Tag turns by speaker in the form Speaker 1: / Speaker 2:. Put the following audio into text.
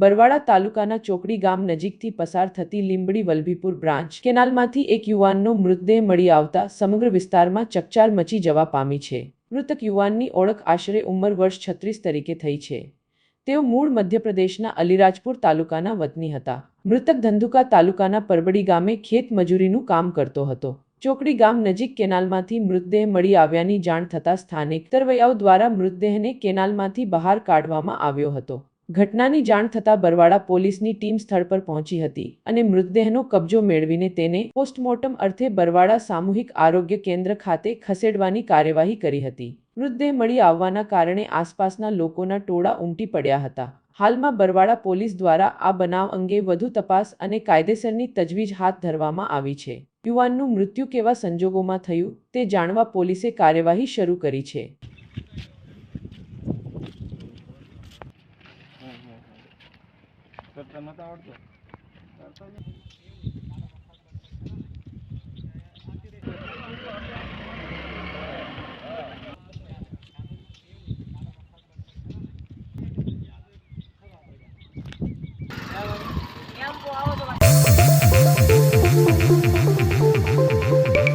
Speaker 1: બરવાડા તાલુકાના ચોકડી ગામ નજીકથી પસાર થતી લીંબડી વલભીપુર બ્રાન્ચ કેનાલમાંથી એક યુવાનનો મૃતદેહ મળી આવતા સમગ્ર વિસ્તારમાં ચકચાર મચી જવા પામી છે. મૃતક યુવાનની ઓળખ આશરે ઉંમર વર્ષ છત્રીસ તરીકે થઈ છે. તેઓ મૂળ મધ્યપ્રદેશના અલીરાજપુર તાલુકાના વતની હતા. મૃતક ધંધુકા તાલુકાના પરબડી ગામે ખેત મજૂરીનું કામ કરતો હતો. ચોકડી ગામ નજીક કેનાલમાંથી મૃતદેહ મળી આવ્યાની જાણ થતાં સ્થાનિક તરવૈયાઓ દ્વારા મૃતદેહને કેનાલમાંથી બહાર કાઢવામાં આવ્યો હતો. ઘટનાની જાણ થતાં બરવાડા પોલીસની ટીમ સ્થળ પર પહોંચી હતી અને મૃતદેહનો કબજો મેળવીને તેને પોસ્ટમોર્ટમ અર્થે બરવાડા સામૂહિક આરોગ્ય કેન્દ્ર ખાતે ખસેડવાની કાર્યવાહી કરી હતી. મૃતદેહ મળી આવવાના કારણે આસપાસના લોકોના ટોળા ઉમટી પડ્યા હતા. હાલમાં બરવાડા પોલીસ દ્વારા આ બનાવ અંગે વધુ તપાસ અને કાયદેસરની તજવીજ હાથ ધરવામાં આવી છે. યુવાનનું મૃત્યુ કેવા સંજોગોમાં થયું તે જાણવા પોલીસે કાર્યવાહી શરૂ કરી છે.
Speaker 2: કરતા નતા આવડતો.
Speaker 3: કરતો આવો